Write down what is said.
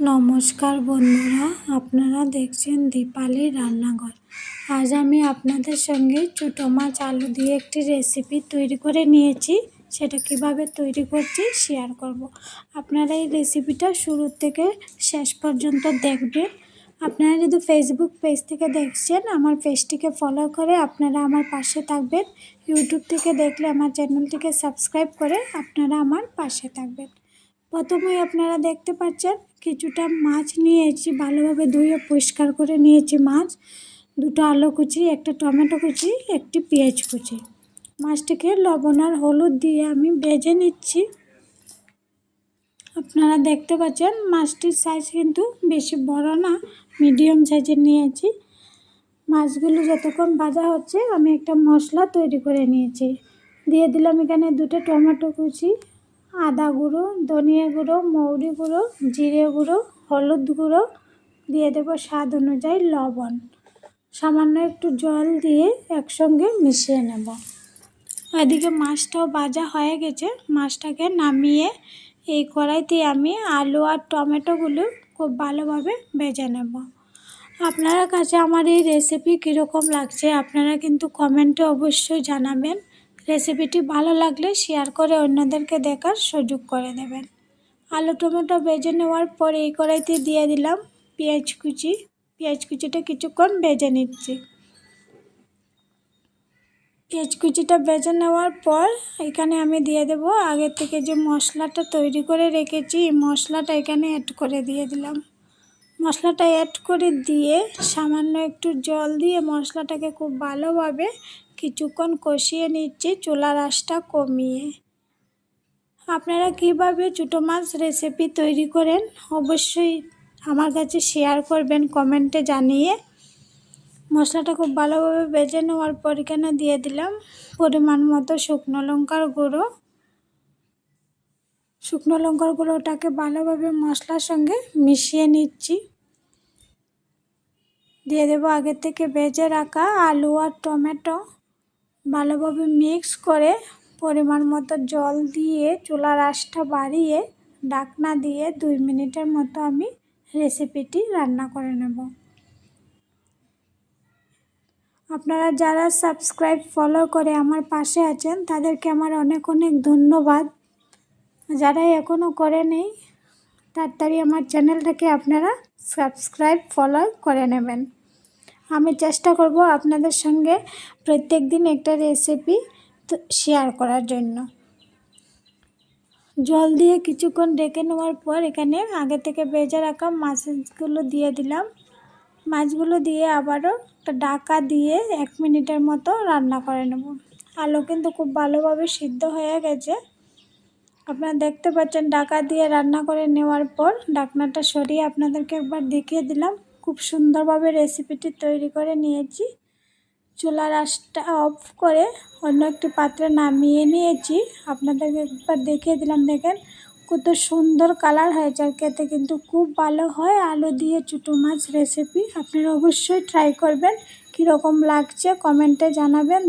নমস্কার বন্ধুরা, আপনারা দেখছেন দীপালি রান্নাঘর। আজ আমি আপনাদের সঙ্গে ছোটো মাছ আলু দিয়ে একটি রেসিপি তৈরি করে নিয়েছি। সেটা কীভাবে তৈরি করছি শেয়ার করব। আপনারা এই রেসিপিটা শুরু থেকে শেষ পর্যন্ত দেখবেন। আপনারা যদি ফেসবুক পেজ থেকে দেখছেন, আমার পেজটিকে ফলো করে আপনারা আমার পাশে থাকবেন। ইউটিউব থেকে দেখলে আমার চ্যানেলটিকে সাবস্ক্রাইব করে আপনারা আমার পাশে থাকবেন। প্রথমেই আপনারা দেখতে পাচ্ছেন কিছুটা মাছ নিয়েছি, ভালোভাবে ধুয়ে পরিষ্কার করে নিয়েছি মাছ। দুটো আলু কুচি, একটা টমেটো কুচি, একটি পেঁয়াজ কুচি। মাছটিকে লবণ আর হলুদ দিয়ে আমি ভেজে নিচ্ছি। আপনারা দেখতে পাচ্ছেন মাছটির সাইজ কিন্তু বেশি বড় না মিডিয়াম সাইজের নিয়েছি। মাছগুলো যতক্ষণ ভাজা হচ্ছে, আমি একটা মশলা তৈরি করে নিয়েছি। দিয়ে দিলাম এখানে দুটো টমেটো কুচি আদা গুঁড়ো, ধনিয়া গুঁড়ো, মৌরি গুঁড়ো, জিরে গুঁড়ো, হলুদ গুঁড়ো দিয়ে দেব স্বাদ অনুযায়ী লবণ। সামান্য একটু জল দিয়ে একসঙ্গে মিশিয়ে নেব। এদিকে মাছটাও ভাজা হয়ে গেছে। মাছটাকে নামিয়ে এই কড়াইতে আমি আলু আর টমেটোগুলো খুব ভালোভাবে ভেজে নেব। আপনার কাছে আমার এই রেসিপি কীরকম লাগছে আপনারা কিন্তু কমেন্টে অবশ্যই জানাবেন। রেসিপিটি ভালো লাগলে শেয়ার করে অন্যদেরকে দেখার সুযোগ করে দেবেন। আলু, টমেটো ভেজে নেওয়ার পর এই কড়াইতে দিয়ে দিলাম পেঁয়াজ কুচি। পেঁয়াজ কুচিটা কিছুক্ষণ ভেজে নিচ্ছি। পেঁয়াজ কুচিটা ভেজে নেওয়ার পর এখানে আমি দিয়ে দেব আগে থেকে যে মশলাটা তৈরি করে রেখেছি, এই মশলাটা এখানে অ্যাড করে দিয়ে দিলাম। মশলাটা অ্যাড করে দিয়ে সামান্য একটু জল দিয়ে মশলাটাকে খুব ভালোভাবে কিছুক্ষণ কষিয়ে নিচ্ছি, চুলার আঁচটা কমিয়ে। আপনারা কীভাবে ছোটো মাছ রেসিপি তৈরি করেন অবশ্যই আমার কাছে শেয়ার করবেন কমেন্টে জানিয়ে। মশলাটা খুব ভালোভাবে বেজে নেওয়ার পর এখানে দিয়ে দিলাম পরিমাণ মতো শুকনো লঙ্কার গুঁড়ো। শুকনো লঙ্কার গুঁড়োটাকে ভালোভাবে মশলার সঙ্গে মিশিয়ে নিচ্ছি। দিয়ে দেবো আগে থেকে ভেজে রাখা আলু আর টমেটো। ভালোভাবে মিক্স করে পরিমাণ মতো জল দিয়ে চুলার আঁচটা বাড়িয়ে ডাকনা দিয়ে দুই মিনিটের মতো আমি রেসিপিটি রান্না করে নেব। আপনারা যারা সাবস্ক্রাইব ফলো করে আমার পাশে আছেন, তাদেরকে আমার অনেক অনেক ধন্যবাদ। যারা এখনও করেনি তাড়াতাড়ি আমার চ্যানেলটাকে আপনারা সাবস্ক্রাইব ফলো করে নেবেন। আমি চেষ্টা করব আপনাদের সঙ্গে প্রত্যেক দিন একটা রেসিপি শেয়ার করার জন্য। জল দিয়ে কিছুক্ষণ ডেকে নেওয়ার পর এখানে আগে থেকে ভেজে রাখা মাছগুলো দিয়ে দিলাম। মাছগুলো দিয়ে আবারও একটা ডাকা দিয়ে এক মিনিটের মতো রান্না করে নেব। আলু কিন্তু খুব ভালোভাবে সিদ্ধ হয়ে গেছে। আপনারা দেখতে পাচ্ছেন ডাকা দিয়ে রান্না করে নেওয়ার পর ডাকনাটা সরিয়ে আপনাদেরকে একবার দেখিয়ে দিলাম। খুব সুন্দরভাবে রেসিপিটি তৈরি করে নিয়েছি। চুলার আঁচটা অফ করে অন্য একটি পাত্রে নামিয়ে নিয়েছি। আপনাদেরকে একবার দেখিয়ে দিলাম, দেখেন কত সুন্দর কালার হয়েছে আর খেতে কিন্তু খুব ভালো হয় আলু দিয়ে চুটো মাছ রেসিপি আপনারা অবশ্যই ট্রাই করবেন। কীরকম লাগছে কমেন্টে জানাবেন।